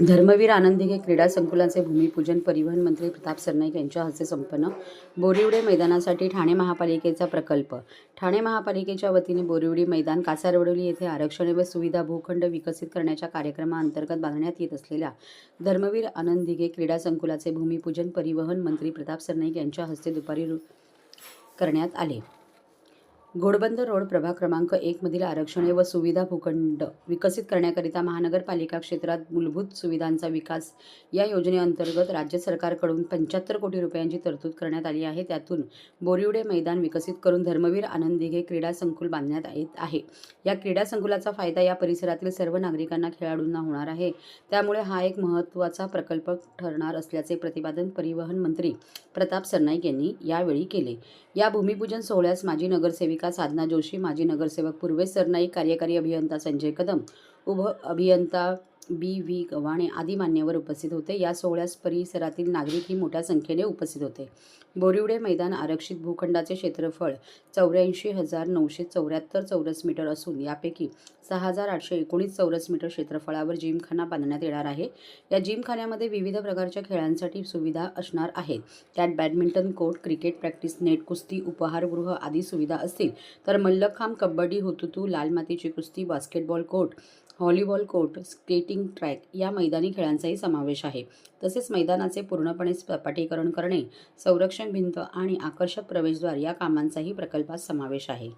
धर्मवीर आनंदिगे क्रीडा संकुलाचे भूमिपूजन परिवहन मंत्री प्रताप सरनाईक यांच्या हस्ते संपन्न. बोरिवडे मैदानासाठी ठाणे महापालिकेचा प्रकल्प. ठाणे महापालिकेच्या वतीने बोरिवडी मैदान कासारवडोली येथे आरक्षणे व सुविधा भूखंड विकसित करण्याच्या कार्यक्रमाअंतर्गत बांधण्यात येत असलेल्या धर्मवीर आनंदिगे क्रीडा संकुलाचे भूमिपूजन परिवहन मंत्री प्रताप सरनाईक यांच्या हस्ते दुपारी रु- करण्यात आले. घोडबंदर रोड प्रभाग क्रमांक एकमधील आरक्षणे व सुविधा भूखंड विकसित करण्याकरिता महानगरपालिका क्षेत्रात मूलभूत सुविधांचा विकास या योजनेअंतर्गत राज्य सरकारकडून पंच्याहत्तर कोटी रुपयांची तरतूद करण्यात आली आहे. त्यातून बोरिवडे मैदान विकसित करून धर्मवीर आनंदिगे क्रीडा संकुल बांधण्यात येत आहे. या क्रीडा संकुलाचा फायदा या परिसरातील सर्व नागरिकांना खेळाडूंना होणार आहे. त्यामुळे हा एक महत्त्वाचा प्रकल्प ठरणार असल्याचे प्रतिपादन परिवहन मंत्री प्रताप सरनाईक यांनी यावेळी केले. या भूमिपूजन सोहळ्यास माजी नगरसेविका साधना जोशी माजी नगरसेवक पूर्वेश सरनाईक कार्यकारी अभियंता संजय कदम उभ अभियंता बी व्ही गव्हाणे आदी मान्यवर उपस्थित होते. या सोहळ्यास परिसरातील नागरिकही मोठ्या संख्येने उपस्थित होते. बोरिवडे मैदान आरक्षित भूखंडाचे क्षेत्रफळ चौऱ्याऐंशी हजार नऊशे चौऱ्याहत्तर चौरस मीटर असून यापैकी सहा हजार आठशे एकोणीस चौरस मीटर क्षेत्रफळावर जिमखाना बांधण्यात येणार आहे. या जिमखान्यामध्ये विविध प्रकारच्या खेळांसाठी सुविधा असणार आहेत. त्यात badminton court cricket practice net कुस्ती उपहारगृह आदी सुविधा असतील. तर मल्लखांब कबड्डी हुतुतू लाल मातीची कुस्ती basketball court volleyball court skating track या मैदानी खेळांचाही समावेश आहे. तसेच मैदानाचे पूर्णपणे सपाटीकरण करणे संरक्षण भिंत आणि आकर्षक प्रवेशद्वार या कामांचाही प्रकल्पात समावेश आहे.